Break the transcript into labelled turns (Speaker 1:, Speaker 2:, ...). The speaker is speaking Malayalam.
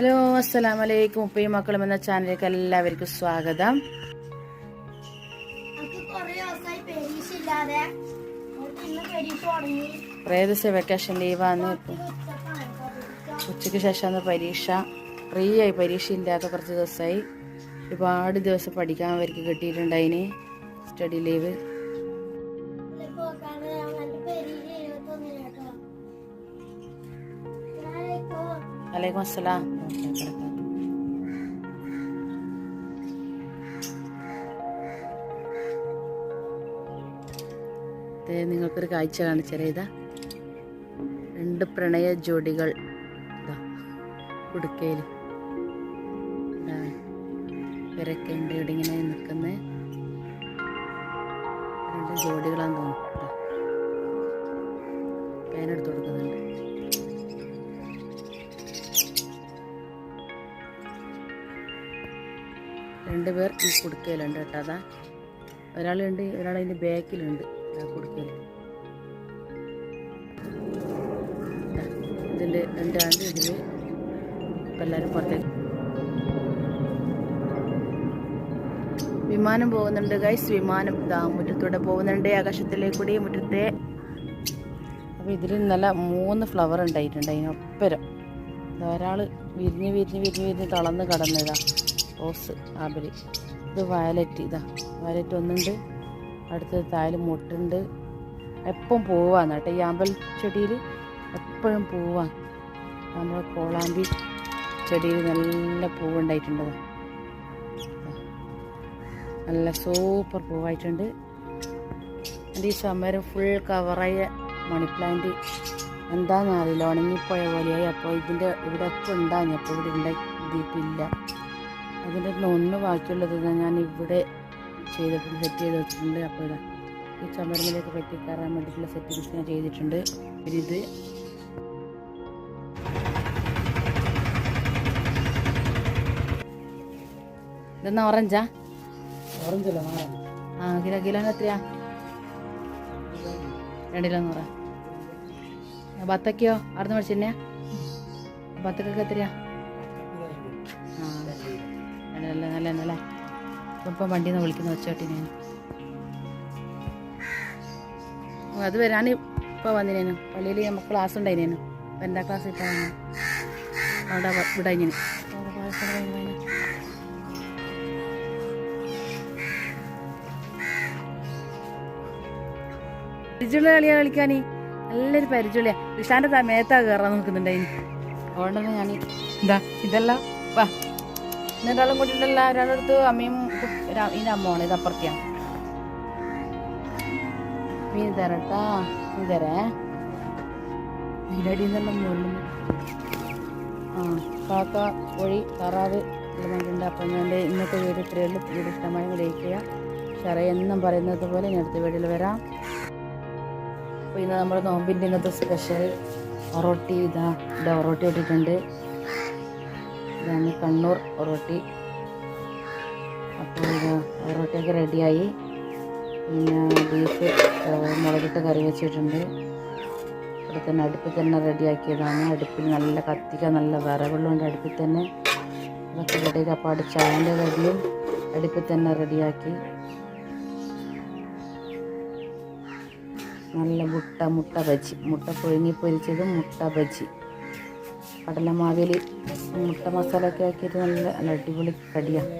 Speaker 1: ഹലോ അസ്സലാം വലൈക്കും ഉപ്പയും മക്കളും എന്ന ചാനലിലേക്ക് എല്ലാവർക്കും സ്വാഗതം.
Speaker 2: കുറേ
Speaker 1: ദിവസം വെക്കേഷൻ ലീവാന്ന്. ഉച്ചയ്ക്ക് ശേഷമാണ് പരീക്ഷ. ഫ്രീ ആയി പരീക്ഷ ഇല്ലാത്ത കുറച്ച് ദിവസമായി. ഒരുപാട് ദിവസം പഠിക്കാൻ അവർക്ക് കിട്ടിയിട്ടുണ്ടായിന്. സ്റ്റഡി ലീവ് വലൈക്കും അസ്സലാം നിങ്ങൾക്കൊരു കാഴ്ച കാണിച്ചാലേ ഇതാ രണ്ട് പ്രണയ ജോഡികൾ ഇതാ കുടുക്കയിൽ ഇവരൊക്കെ ഉണ്ട് ഇവിടെ ഇങ്ങനെ നിൽക്കുന്ന രണ്ട് ജോഡികളാന്ന് തോന്നുന്നു. പേനെടുത്ത് പേനെടുത്ത് കൊടുക്കുന്നുണ്ട് രണ്ടുപേർ ഈ കുടുക്കയിലുണ്ട് കേട്ടോ. അതാ ഒരാളുണ്ട് ഒരാൾ അതിന്റെ ബാക്കിലുണ്ട്. ആ കുടുക്കയിൽ. ഇതിന്റെ രണ്ടാണ്ട് ഇതിൽ ഇപ്പം എല്ലാവരും പുറത്തേക്ക്. വിമാനം പോകുന്നുണ്ട് ഗൈസ് വിമാനം ഇതാ മുറ്റത്തൂടെ പോകുന്നുണ്ട് ആകാശത്തിലേക്ക് കൂടി മുറ്റത്തെ. അപ്പോൾ ഇതിൽ നല്ല മൂന്ന് ഫ്ലവർ ഉണ്ടായിട്ടുണ്ട് അതിനൊപ്പരം. ഒരാൾ വിരിഞ്ഞ് വിരിഞ്ഞ് വിരിഞ്ഞ് വിരിഞ്ഞ് തളർന്ന് കടന്നതാ. റോസ് ആബരി ഇത് വയലറ്റ് ഇതാ. വയലറ്റ് ഒന്നുണ്ട് അടുത്തത് തായൽ മുട്ടുണ്ട്. എപ്പം പോവാന്ന് കേട്ടോ ഈ ആമ്പൽ ചെടിയിൽ എപ്പോഴും പോവാൻ നമ്മുടെ കോളാമ്പി ചെടിയിൽ നല്ല പൂവുണ്ടായിട്ടുണ്ട്. നല്ല സൂപ്പർ പൂവായിട്ടുണ്ട്. ഈ സമരം ഫുൾ കവറായ മണി പ്ലാന്റ് എന്താണെന്ന് അറിയില്ല. ഉണങ്ങിപ്പോയ പോലെയായി. അപ്പോൾ ഇതിന്റെ ഇവിടെ എപ്പോൾ ഉണ്ടാകും അപ്പോൾ ഇവിടെ ഉണ്ടാക്കിയിട്ടില്ല അതിന്റെ ഒന്ന് ബാക്കിയുള്ളത് തന്നെ ഞാൻ ഇവിടെ ചെയ്തിട്ടുണ്ട് സെറ്റ് ചെയ്ത് വെച്ചിട്ടുണ്ട്. അപ്പോൾ ഇതാ ഈ ചമരമിലേക്ക് പറ്റി കയറാൻ വേണ്ടിയിട്ടുള്ള സെറ്റിങ്സ് ഞാൻ ചെയ്തിട്ടുണ്ട്. പിന്നെ ഇത് ഇതെന്നാ ഓറഞ്ചാ
Speaker 3: ഓറഞ്ചല്ല
Speaker 1: ആ കിലോ കിലോന് എത്രയാ? രണ്ട് കിലോ നൂറാ ബത്തക്കയോ? അവിടുന്ന് മേടിച്ചെന്നെയാ ബത്തക്കൊക്കെ എത്രയാ? നല്ല നല്ല നല്ല ഇപ്പം വണ്ടിയിൽ നിന്ന് വിളിക്കുന്ന വെച്ചോട്ടി ഞാൻ. അത് വരാൻ ഇപ്പോൾ വന്നിനേനു. പള്ളിയിൽ നമുക്ക് ക്ലാസ് ഉണ്ടായിനേനു. എന്താ ക്ലാസ് ഇപ്പോൾ അവിടെ ഇവിടെ ഇങ്ങനെ. പരിചയമുള്ള കളിയാ കളിക്കാനേ? നല്ലൊരു പരിചയമുള്ള ഇഷാന്റെ മേത്താ കയറാൻ നോക്കുന്നുണ്ടായി അതുകൊണ്ടാണ് ഞാൻ ഇതാ ഇതല്ല? വാ. എന്നിട്ടാളും കൂട്ടിയിട്ടല്ല അടുത്ത് അമ്മയും ഇതിന്റെ അമ്മയാണ് ഇത് അപ്പുറത്തെയാണ് മീൻ തരട്ടാ മീൻ തരേ. മുകളിൽ ആ കാക്ക കോഴി താറാവ് ഉണ്ട് അപ്പം ഞാൻ ഇന്നത്തെ വീട് ഇത്രയേ ഉള്ളൂ. വീട് ഇഷ്ടമായി വിളിക്കുക ഷെറ എന്നും പറയുന്നത് പോലെ ഞാൻ അടുത്ത വീട്ടിൽ വരാം. അപ്പോൾ ഇന്ന് നമ്മുടെ നോമ്പിന്റെ ഇന്നത്തെ സ്പെഷ്യൽ ഒറോട്ടി ഇതാ ഇവിടെ ഒറോട്ടി ഇട്ടിട്ടുണ്ട്. ഇതാണ് കണ്ണൂർ ഒറോട്ടി അപ്പോൾ ഇത് റെഡിയായി. പിന്നെ ബീഫ് മുളകിട്ട് കറി വെച്ചിട്ടുണ്ട്. ഇവിടെ തന്നെ അടുപ്പിൽ തന്നെ റെഡിയാക്കിയതാണ്. അടുപ്പിൽ നല്ല കത്തിക്ക നല്ല വിറവുള്ളതുകൊണ്ട് അടുപ്പിൽ തന്നെ. അതൊക്കെ റെഡിയാക്കി. അപ്പോൾ ചായന്റെ കടിയും അടുപ്പിൽ തന്നെ റെഡിയാക്കി. നല്ല മുട്ട മുട്ട ബജി. മുട്ട പുഴുങ്ങി പൊരിച്ചതും മുട്ട ബജി. കടലമാവിൽ മുട്ട മസാല ഒക്കെ ആക്കിയിട്ട് നല്ല അടിപൊളി കടിയാണ്